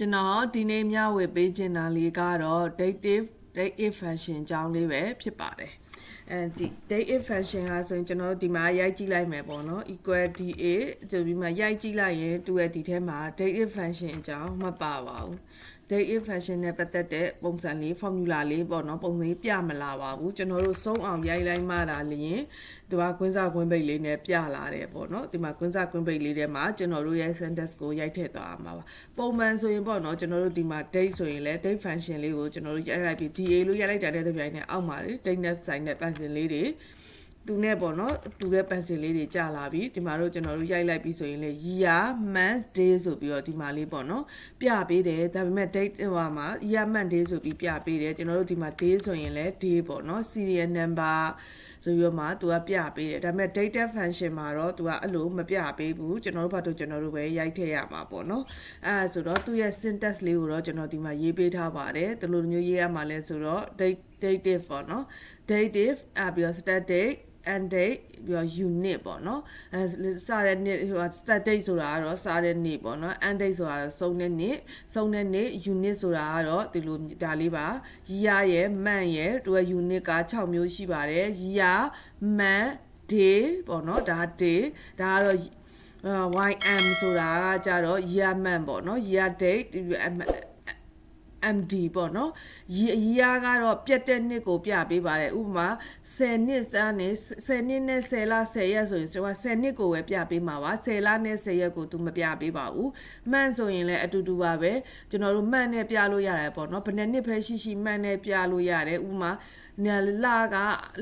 ကျွန်တော်ဒီနေ့မျှဝေပေးချင်တာလေးကတော့ dative date if function အကြောင်းလေးပဲဖြစ်ပါတယ်အဲဒီ date if function ကဆိုရင်ကျွန်တော်တို့ဒီမှာရိုက်ကြည့်လိုက်မယ်ပေါ့နော် equal da ဆိုပြီးမှရိုက်ကြည့်လိုက်ရင်သူရဲ့ဒီထဲမှာ date if function အကြောင်းမပါပါဘူး date if function နဲ့ပတ်သက်တဲ့ပုံစံလေး formula လေးပေါ့နော်ပုံစံလေးပြမလာပါဘူးကျွန်တော်တို့စုံအောင်ရိုက်လိုက်မှလာလျင်သူကကွင်းစားကွင်းပိတ်လေးနဲ့ပြလာတယ်ပေါ့နော်ဒီမှာကွင်းစားကွင်းပိတ်လေးထဲမှာကျွန်တော်တို့ရဲ့ sentence ကိုရိုက်ထည့်သွားမှာပါပုံမှန်ဆိုရင်ပေါ့နော်ကျွန်တော်တို့ဒီမှာ date ဆိုရင်လည်း date function လေးကိုကျွန်တော်တို့ရိုက်လိုက်ပြီး da လို့ရိုက်လိုက်တာတဲ့တစ်ပြိုင်နက်အောက်မှာလေ date နဲ့ဆိုင်တဲ့ function လေးတွေ သူနဲ့ပေါ့နော်တူတဲ့ pencil လေးတွေကြာလာပြီဒီမှာတော့ကျွန်တော်တို့ရိုက်လိုက်ပြီဆိုရင်လေ year month day ဆိုပြီးတော့ဒီမှာလေးပေါ့နော်ပြပေးတယ်ဒါပေမဲ့ date ဟိုမှာ year month day ဆိုပြီးပြပေးတယ်ကျွန်တော်တို့ဒီမှာ day ဆိုရင်လည်း day ပေါ့နော် serial number ဆိုပြီးတော့မှသူကပြပေးတယ်ဒါပေမဲ့ data function မှာတော့သူကအဲ့လိုမပြပေးဘူးကျွန်တော်တို့ဘာလို့ကျွန်တော်တို့ပဲရိုက်ထည့်ရမှာပေါ့နော်အဲဒါဆိုတော့သူရဲ့ syntax လေးကိုတော့ကျွန်တော်ဒီမှာရေးပေးထားပါတယ်ဒီလိုမျိုးရေးရမှာလဲဆိုတော့ date dative ပေါ့နော် dative အဲပြီးတော့ start date and date ပြီးတော့ unit ပေါ့နော်အဲစတဲ့နေ့ဟို start date ဆိုတာကတော့စတဲ့နေ့ပေါ့နော် end date ဆိုတာတော့ဆုံးတဲ့နေ့ဆုံးတဲ့နေ့ unit ဆိုတာကတော့ဒီလိုဒါလေးပါ year ရဲ့ month ရဲ့သူက unit က6မျိုးရှိပါတယ် year month day ပေါ့နော်ဒါ day ဒါကတော့ YM ဆိုတာကကြတော့ year month ပေါ့နော် year date MD ပေါ့နော်ရီရီယာကတော့ပြတ်တဲ့နှစ်ကိုပြပေးပါတယ်ဥပမာ10နှစ်စမ်းနေ10နှစ်နဲ့10လ10ရက်ဆိုရင်ကျွန်တော်10နှစ်ကိုပဲပြပေးမှာပါ10လနဲ့10ရက်ကိုသူမပြပေးပါဘူးမှန်ဆိုရင်လည်းအတူတူပါပဲကျွန်တော်တို့မှန်နဲ့ပြလို့ရတယ်ပေါ့နော်ဘယ်နှစ်ပဲရှိရှိမှန်နဲ့ပြလို့ရတယ်ဥပမာညာ လက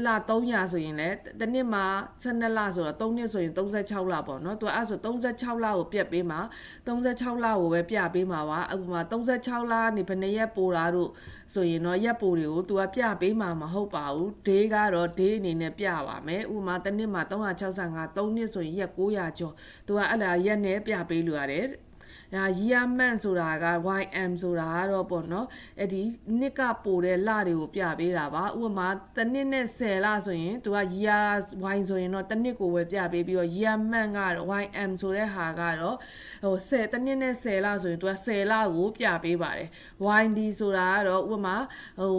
လ300ဆိုရင်လည်းတစ်နှစ်မှာ12လဆိုတော့3နှစ်ဆိုရင်36လပေါ့နော်သူအဲ့ဆို36လကိုပြတ်ပေးမှာ36လကိုပဲပြပေးမှာပါဥပမာ36လကနေဘယ်နှစ်ရက်ပိုတာတို့ဆိုရင်တော့ရက်ပိုတွေကိုသူကပြပေးမှာမဟုတ်ပါဘူးဒေးကတော့ day အနေနဲ့ပြပါမယ်ဥပမာတစ်နှစ်မှာ365 3နှစ်ဆိုရင်ရက်900ကျော်သူကအဲ့ဒါရက်နဲ့ပြပေးလို့ရတယ် ဒါ year month ဆိုတာက YM ဆိုတာကတော့ပေါ့နော်အဲ့ဒီနှစ်ကပိုတဲ့လတွေကိုပြပေးတာပါဥပမာတစ်နှစ်နဲ့10လဆိုရင်သူက year Y ဆိုရင်တော့တစ်နှစ်ကိုပဲပြပေးပြီးတော့ year month ကတော့ YM ဆိုတဲ့ဟာကတော့ဟို10တစ်နှစ်နဲ့10လဆိုရင်သူက10လကိုပြပေးပါတယ် YD ဆိုတာကတော့ဥပမာဟို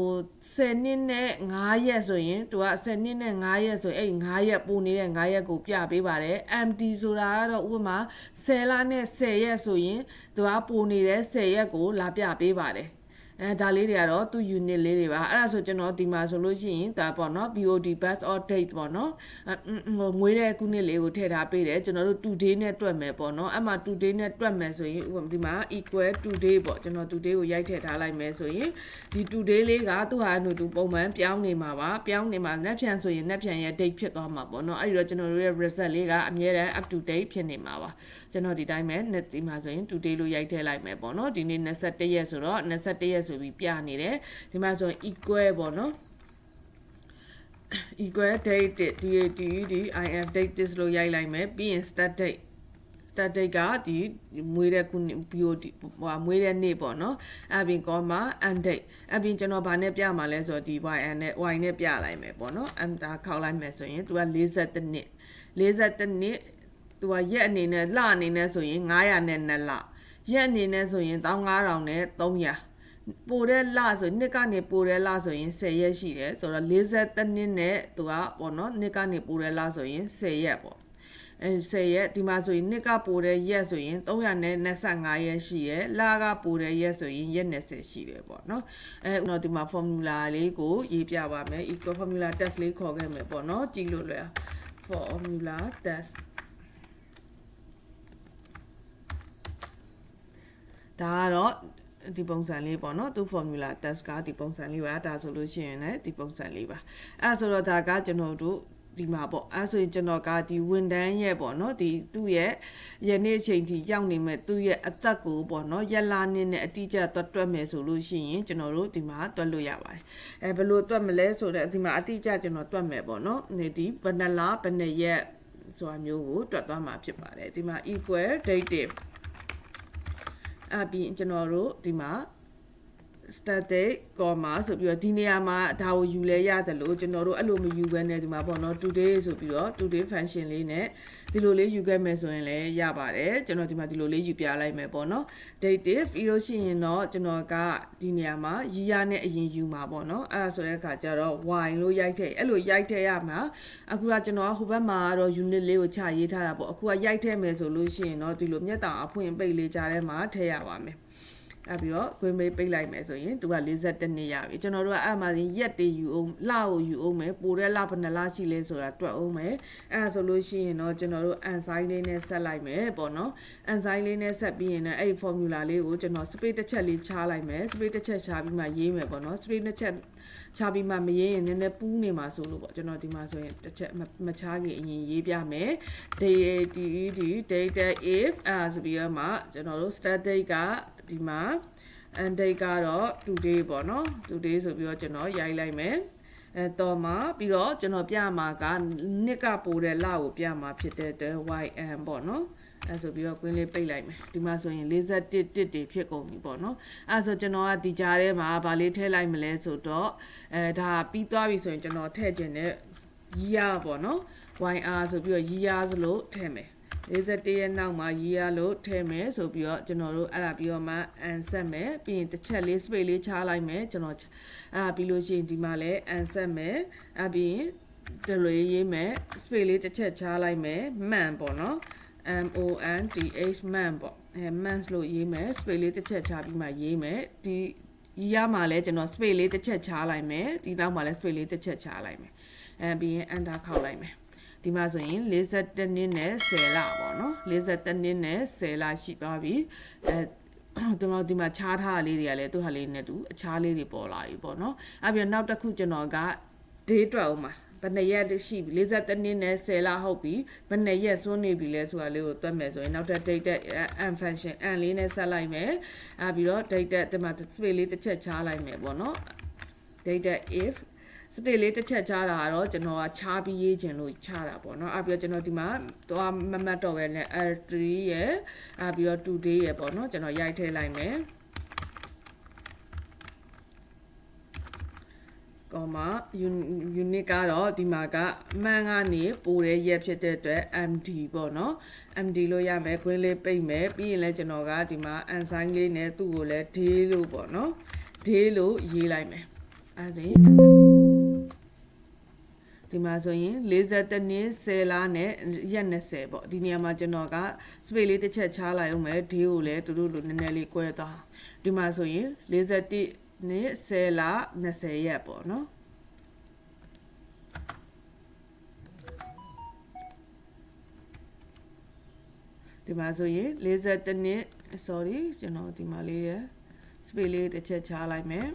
10နှစ်နဲ့9ရက်ဆိုရင်သူက10နှစ်နဲ့9ရက်ဆိုရင်အဲ့9ရက်ပိုနေတဲ့9ရက်ကိုပြပေးပါတယ် MD ဆိုတာကတော့ဥပမာ10လနဲ့10ရက်ဆိုရင်သူကပိုနေတဲ့10ရက်ကိုလာပြပေးပါတယ် အဲဒါလေးတွေကတော့သူ unit လေးတွေပါအဲ့ဒါဆိုကျွန်တော်ဒီမှာဆိုလို့ရှိရင်ဒါပေါ့နော် BOD bus or date ပေါ့နော်ဟိုမွေးတဲ့ခုနှစ်လေးကိုထည့်ထားပေးတယ်ကျွန်တော်တို့ today နဲ့တွက်မယ်ပေါ့နော်အဲ့မှာ today နဲ့တွက်မယ်ဆိုရင်ဒီမှာ equal today ပေါ့ကျွန်တော် today ကိုရိုက်ထည့်ထားလိုက်မယ်ဆိုရင်ဒီ today လေးကသူ့ဟာအတူပုံမှန်ပြောင်းနေမှာပါပြောင်းနေမှာနှက်ဖြန်ဆိုရင်နှက်ဖြန်ရဲ့ date ဖြစ်သွားမှာပေါ့နော်အဲ့ဒီတော့ကျွန်တော်တို့ရဲ့ result လေးကအမြဲတမ်း up to date ဖြစ်နေမှာပါကျွန်တော်ဒီတိုင်းပဲနှစ်ဒီမှာဆိုရင် today လို့ရိုက်ထည့်လိုက်မယ်ပေါ့နော်ဒီနေ့21ရက်ဆိုတော့21ရက်ဆိုပြီးပြနေတယ်ဒီမှာဆိုရင် equal ပေါ့နော် equal date date im date this လို့ရိုက်လိုက်မယ်ပြီးရင် start date start date ကဒီမွေးတဲ့ခု BOD ဟိုမွေးတဲ့နေ့ပေါ့နော်အပြင် comma end date အပြင်ကျွန်တော်ဗာနဲ့ပြမှာလဲဆိုတော့ဒီ yn နဲ့ y နဲ့ပြလိုက်မယ်ပေါ့နော် m ဒါခောက်လိုက်မယ်ဆိုရင်သူက42နှစ်42နှစ်သူကရက်အနေနဲ့လအနေနဲ့ဆိုရင်900နဲ့2လရက်အနေနဲ့ဆိုရင်15000နဲ့300 ပိုတဲ့လဆိုနှစ်ကနေပိုတဲ့လဆိုရင်10ရက်ရှိတယ်ဆိုတော့40နှစ်နဲ့သူကပေါ့နော်နှစ်ကနေပိုတဲ့လဆိုရင်10ရက်ပေါ့အဲ10ရက်ဒီမှာဆိုရင်နှစ်ကပိုတဲ့ရက်ဆိုရင်325ရက်ရှိရယ်လကပိုတဲ့ရက်ဆိုရင်ရက်20ရှိတယ်ပေါ့နော်အဲတော့ဒီမှာ formula လေးကိုရေးပြပါမယ် equal formula test လေးခေါ်ခဲ့မယ်ပေါ့နော်ကြည့်လို့လွယ် formula test ဒါကတော့ ဒီပုံစံလေးပေါ့နော်သူ formula test ကဒီပုံစံလေးပါဒါဆိုလို့ရှိရင်လည်းဒီပုံစံလေးပါအဲဆိုတော့ဒါကကျွန်တော်တို့ဒီမှာပေါ့အဲဆိုရင်ကျွန်တော်ကဒီဝန်တန်းရဲ့ပေါ့နော်ဒီသူ့ရဲ့ယနေ့အချိန်ထိရောက်နေမဲ့သူ့ရဲ့အသက်ကိုပေါ့နော်ရက်လာနည်းနဲ့အတိအကျတွက်တွက်မယ်ဆိုလို့ရှိရင်ကျွန်တော်တို့ဒီမှာတွက်လို့ရပါတယ်အဲဘယ်လိုတွက်မလဲဆိုတော့ဒီမှာအတိအကျကျွန်တော်တွက်မယ်ပေါ့နော်နေဒီဘယ်နှလားဘယ်နှရက်ဆိုတာမျိုးကိုတွက်သွားမှာဖြစ်ပါတယ်ဒီမှာ equal dative အပြီးကျွန်တော်တို့ဒီမှာ static comma ဆိုပြီးတော့ဒီနေရာမှာဒါကိုယူလဲရတယ်လို့ကျွန်တော်တို့အဲ့လိုမယူဘဲနဲ့ဒီမှာပေါ့နော် today ဆိုပြီးတော့ today function လေးနဲ့ဒီလိုလေးယူခဲ့မယ်ဆိုရင်လည်းရပါတယ်ကျွန်တော်ဒီမှာဒီလိုလေးယူပြလိုက်မယ်ပေါ့နော် dative ပြီးလို့ရှိရင်တော့ကျွန်တော်ကဒီနေရာမှာ year နဲ့အရင်ယူမှာပေါ့နော်အဲ့ဒါဆိုတဲ့အခါကျတော့ y လို့ရိုက်ထည့်အဲ့လိုရိုက်ထည့်ရမှာအခုကကျွန်တော်ကဟိုဘက်မှာတော့ unit လေးကိုချရေးထားတာပေါ့အခုကရိုက်ထည့်မယ်ဆိုလို့ရှိရင်တော့ဒီလိုမျက်တောင်အဖွင့်ပိတ်လေးကြားထဲမှာထည့်ရပါမယ် အဲ့ပြီးတော့ခွေးမေးပိတ်လိုက်မယ်ဆိုရင်သူက42နှစ်ရပြီကျွန်တော်တို့ကအဲ့မှာရက်တည်ယူအောင်လကိုယူအောင်မယ်ပိုတဲ့လဘယ်နှလရှိလဲဆိုတာတွက်အောင်မယ်အဲ့ဒါဆိုလို့ရှိရင်တော့ကျွန်တော်တို့အန်ဆိုင်လေးနဲ့ဆက်လိုက်မယ်ပေါ့နော်အန်ဆိုင်လေးနဲ့ဆက်ပြီးရင်လည်းအဲ့ဒီ formula လေးကိုကျွန်တော် space တစ်ချက်လေးချလိုက်မယ် space တစ်ချက်ချပြီးမှရေးမယ်ပေါ့နော် space တစ်ချက်ချပြီးမှမရေးရင်နည်းနည်းပူးနေမှာဆိုလို့ပေါ့ကျွန်တော်ဒီမှာဆိုရင်တစ်ချက်မချခင်အရင်ရေးပြမယ် date data if အဲဆိုပြီးတော့မှကျွန်တော်တို့ static က ဒီမှာ and date ကတော့ today ပေါ့နော် today ဆိုပြီးတော့ကျွန်တော်ရိုက်လိုက်မယ်အဲတော့မှပြီးတော့ကျွန်တော်ပြမှာကနှစ်ကပိုတဲ့လကိုပြမှာဖြစ်တဲ့အတွက် ym ပေါ့နော်အဲဆိုပြီးတော့ကွင်းလေးပိတ်လိုက်မယ်ဒီမှာဆိုရင်41တစ်တွေဖြစ်ကုန်ပြီပေါ့နော်အဲဆိုကျွန်တော်ကဒီကြားထဲမှာဗာလေးထည့်လိုက်မလဲဆိုတော့အဲဒါပြီးသွားပြီဆိုရင်ကျွန်တော်ထည့်ခြင်းနဲ့ရီးရပေါ့နော် yr ဆိုပြီးတော့ရီးရဆိုလို့ထည့်မယ် 41ရဲ့နောက်မှာရေးရလို့ထည့်မယ်ဆိုပြီးတော့ကျွန်တော်တို့အဲ့ဒါပြီးတော့မှအန်ဆက်မယ်ပြီးရင်တစ်ချက်လေး space လေးချလိုက်မယ်ကျွန်တော်အဲ့ဒါပြီးလို့ရှိရင်ဒီမှာလည်းအန်ဆက်မယ်အဲ့ပြီးရင်ဒီလိုရေးမယ် space လေးတစ်ချက်ချလိုက်မယ်မှန်ပေါ့နော် M O N T H မှန်ပေါ့အဲ months လို့ရေးမယ် space လေးတစ်ချက်ချပြီးမှရေးမယ်ဒီရမှာလဲကျွန်တော် space လေးတစ်ချက်ချလိုက်မယ်ဒီနောက်မှာလဲ space လေးတစ်ချက်ချလိုက်မယ်အဲပြီးရင် enter ခောက်လိုက်မယ် ဒီမှာဆိုရင်52နှစ်နဲ့10လပေါ့နော်52နှစ်နဲ့10လရှိသွားပြီအဲဒီမှာဒီမှာခြားထားလေးတွေကလည်းသူ့ဟာလေးနဲ့သူအခြားလေးတွေပေါ်လာပြီပေါ့နော်အဲ့ပြီးနောက်တစ်ခုကျွန်တော်က day 12မှာဘယ်နှစ်ရက်ရှိပြီ52နှစ်နဲ့10လဟုတ်ပြီဘယ်နှစ်ရက်စွန်းနေပြီလဲဆိုတာလေးကိုတွက်မယ်ဆိုရင်နောက်ထပ် date and function and လေးနဲ့ဆက်လိုက်မယ်အဲပြီးတော့ date ဒီမှာ space လေးတစ်ချက်ချလိုက်မယ်ပေါ့နော် date if စတေလေးတစ်ချက်ချတာကတော့ကျွန်တော်ကချားပြီးရေးခြင်းလို့ချတာပေါ့နော်အဲ့ပြီးတော့ကျွန်တော်ဒီမှာသွားမမတ်တော့ပဲနဲ့ L3 ရဲ့အဲ့ပြီးတော့ today ရဲ့ပေါ့နော်ကျွန်တော်ရိုက်ထည့်လိုက်မယ်ကောမ unit ကတော့ဒီမှာကအမှန်ကနေပိုတဲ့ရက်ဖြစ်တဲ့အတွက် MD ပေါ့နော် MD လို့ရမယ်ခွင်းလေးပိတ်မယ်ပြီးရင်လည်းကျွန်တော်ကဒီမှာ unsign လေးနဲ့သူ့ကိုလည်း day လို့ပေါ့နော် day လို့ရေးလိုက်မယ်အဲ့ဒါ ဒီမှာဆိုရင်52နှစ်10လနဲ့ရက်20ပေါ့ဒီနေရာမှာကျွန်တော်က space လေးတစ်ချက်ချလိုက်အောင်မယ်ဒီကိုလည်းသူတို့လိုနည်းနည်းလေး꿰သွားဒီမှာဆိုရင်51နှစ်10လ20ရက်ပေါ့နော်ဒီမှာဆိုရင်52နှစ် sorry ကျွန်တော်ဒီမှာလေးရ space လေးတစ်ချက်ချလိုက်မယ်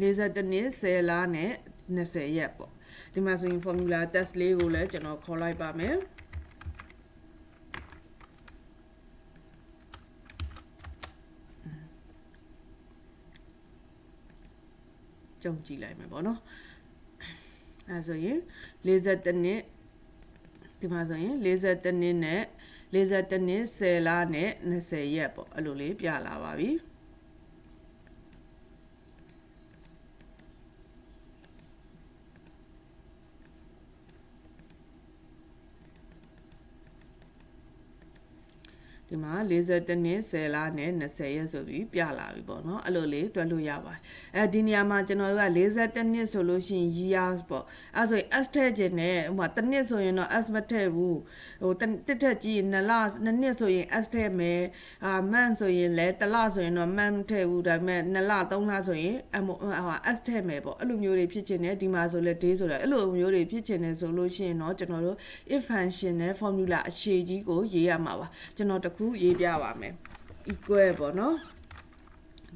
52နှစ်10လနဲ့20ရက်ပေါ့ဒီမှာဆိုရင် formula test လေးကိုလည်းကျွန်တော်ခေါ်လိုက်ပါမယ်ကြုံကြည့်လိုက်မယ်ပေါ့နော်အဲဆိုရင်52နှစ်ဒီမှာဆိုရင်52နှစ်နဲ့52နှစ်10လနဲ့20ရက်ပေါ့အဲ့လိုလေးပြလာပါပြီ ဒီမှာ42နှစ်10လနဲ့20ရက်ဆိုပြီးပြလာပြီပေါ့နော်အဲ့လိုလေးတွက်လို့ရပါတယ်အဲဒီနေရာမှာကျွန်တော်တို့က42နှစ်ဆိုလို့ရှိရင် years ပေါ့အဲ့ဆိုရင် s ထည့်ခြင်းနဲ့ဟိုမှာတစ်နှစ်ဆိုရင်တော့ s မထည့်ဘူးဟိုတစ်ထက်ကြီး2လ2နှစ်ဆိုရင် s ထည့်မယ်အာ month ဆိုရင်လည်းတစ်လဆိုရင်တော့ month ထည့်ဘူးဒါပေမဲ့2လ3လဆိုရင်အဟို s ထည့်မယ်ပေါ့အဲ့လိုမျိုးတွေဖြစ်ခြင်းနဲ့ဒီမှာဆိုလဲ day ဆိုတော့အဲ့လိုမျိုးတွေဖြစ်ခြင်းနဲ့ဆိုလို့ရှိရင်တော့ကျွန်တော်တို့ if function နဲ့ formula အရှေ့ကြီးကိုရေးရမှာပါကျွန်တော်တခုရေးပြပါမယ် equal ပေါ့နော်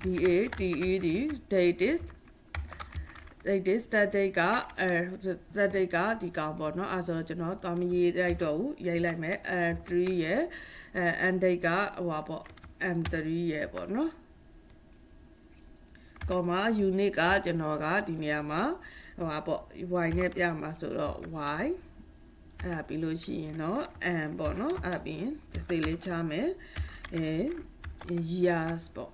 da ted dated date static ကအဲ static ကဒီကောင်ပေါ့နော်အဲဆိုတော့ကျွန်တော်သွားမရေးလိုက်တော့ဘူးရိုက်လိုက်မယ်အဲ3ရဲ့အဲ and date ကဟိုပါပေါ့ m3 ရဲ့ပေါ့နော် comma unit ကကျွန်တော်ကဒီနေရာမှာဟိုပါပေါ့ y နဲ့ပြမှာဆိုတော့ y အဲ့ဒါပြီးလို့ရှိရင်တော့ m ပေါ့နော်အဲ့ပြီးရင် display လေးချမယ်အဲ years ပေါ့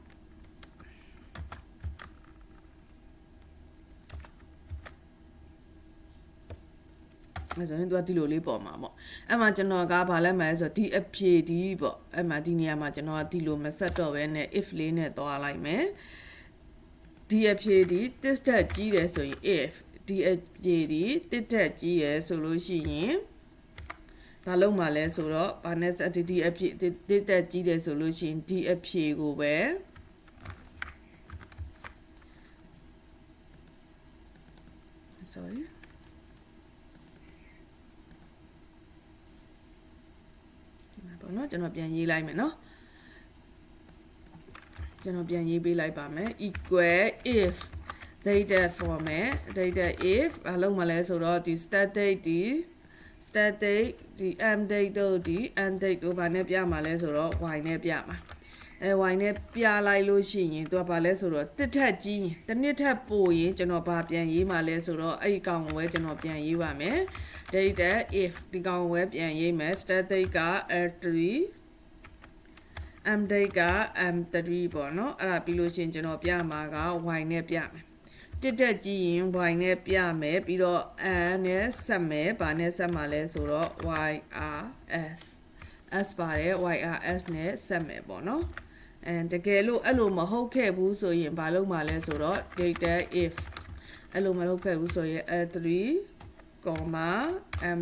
အဲ့ဆိုရင်သူကဒီလိုလေးပေါ်မှာပေါ့အဲ့မှာကျွန်တော်ကဘာလဲမလဲဆိုတော့ဒီအဖြေဒီပေါ့အဲ့မှာဒီနေရာမှာကျွန်တော်ကဒီလိုမဆက်တော့ဘဲနဲ့ if လေးနဲ့သွားလိုက်မယ်ဒီအဖြေဒီတစ်တက်ကြီးတယ်ဆိုရင် if ဒီအဖြေဒီတစ်တက်ကြီးရယ်ဆိုလို့ရှိရင် ဘာလုံးမှာလဲဆိုတော့ဘာနဲ့စဒီဒီအဖြေတစ်တက်ကြီးတယ်ဆိုလို့ရှိရင်ဒီအဖြေကိုပဲ sorry ဒီမှာပေါ့နော်ကျွန်တော်ပြန်ရေးလိုက်မယ်နော်ကျွန်တော်ပြန်ရေးပေးလိုက်ပါမယ် equal if data format data if ဘာလို့မလဲဆိုတော့ဒီ static ဒီ static ဒီ m date တို့ဒီ n date တို့ဘာနဲ့ပြမှာလဲဆိုတော့ y နဲ့ပြမှာအဲ y နဲ့ပြလိုက်လို့ရှိရင်သူကဘာလဲဆိုတော့တစ်ထက်ကြီးရင်တစ်နှစ်ထက်ပိုရင်ကျွန်တော်ဘာပြန်ရေးမှာလဲဆိုတော့အဲ့ဒီကောင်ကိုပဲကျွန်တော်ပြန်ရေးပါမယ် data if ဒီကောင်ကိုပဲပြန်ရေးမယ် static က l3 m date က m3 ပေါ့နော်အဲ့ဒါပြီးလို့ရှိရင်ကျွန်တော်ပြမှာက y နဲ့ပြမယ် တစ်တက်ကြည့်ရင် y နဲ့ပြမယ်ပြီးတော့ n နဲ့ဆက်မယ်ဗာနဲ့ဆက်မှာလဲဆိုတော့ yrs s ပါတယ် yrs နဲ့ဆက်မယ်ပေါ့နော်အဲတကယ်လို့အဲ့လိုမဟုတ်ခဲ့ဘူးဆိုရင်ဘာလုပ်မှာလဲဆိုတော့ data if အဲ့လိုမလုပ်ခဲ့ဘူးဆိုရင် l3 m3 အဲ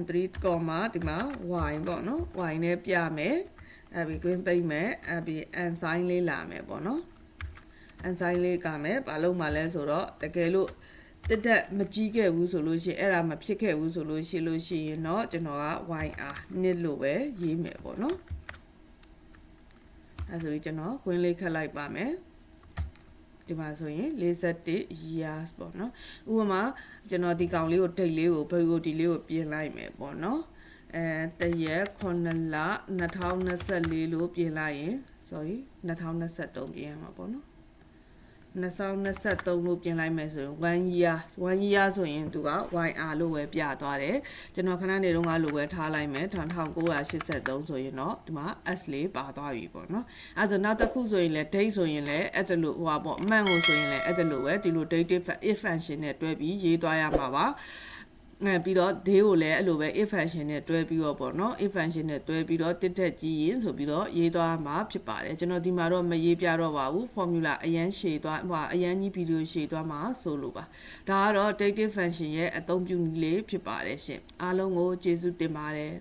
n3 ဒီမှာ y ပေါ့နော် y နဲ့ပြမယ် အဲ့ပြီး green ပိတ်မယ်အဲ့ပြီး enzyme လေးလာမယ်ပေါ့နော် enzyme လေးကမယ်ဘာလို့မှလဲဆိုတော့တကယ်လို့တက်တက်မကြီးခဲ့ဘူးဆိုလို့ရှိရင်အဲ့ဒါမဖြစ်ခဲ့ဘူးဆိုလို့ရှိလို့ရှိရင်တော့ကျွန်တော်က YR နှစ်လို့ပဲရေးမယ်ပေါ့နော်အဲဆိုပြီးကျွန်တော်ခွင်းလေးခက်လိုက်ပါမယ်ဒီမှာဆိုရင်41 years ပေါ့နော်ဥပမာကျွန်တော်ဒီကောင်လေးကိုဒိတ်လေးကိုဘယ်လိုဒီလေးကိုပြင်လိုက်မယ်ပေါ့နော် အဲတရက်9လ2024လို့ပြင်လိုက်ရင် sorry 2023ပြင်ရမှာပေါ့နော်2023လို့ပြင်လိုက်မယ်ဆိုရင်1 year 1 year ဆိုရင်သူက YR လို့ပဲပြသွားတယ်ကျွန်တော်ခဏနေတော့ကလိုပဲထားလိုက်မယ်1983ဆိုရင်တော့ဒီမှာ S လေးပါသွားပြီပေါ့နော်အဲဆိုနောက်တစ်ခုဆိုရင်လည်း date ဆိုရင်လည်းအဲ့ဒါလို့ဟိုပါပေါ့အမှန်ကိုဆိုရင်လည်းအဲ့ဒါလို့ပဲဒီလို date if function နဲ့တွဲပြီးရေးသွားရမှာပါ အဲပြီးတော့ day ကိုလည်းအဲ့လိုပဲ if function နဲ့တွဲပြီးတော့ပေါ့နော် if function နဲ့တွဲပြီးတော့တစ်တက်ကြီးရင်ဆိုပြီးတော့ရေးသွားမှာဖြစ်ပါတယ်ကျွန်တော်ဒီမှာတော့မရေးပြတော့ပါဘူး formula အရန်ရှည်သွားဟိုအရန်ကြီးဗီဒီယိုရှည်သွားမှာဆိုလို့ပါဒါကတော့ dative function ရဲ့အသုံးပြုနည်းလေးဖြစ်ပါတယ်ရှင်အားလုံးကိုကျေးဇူးတင်ပါတယ်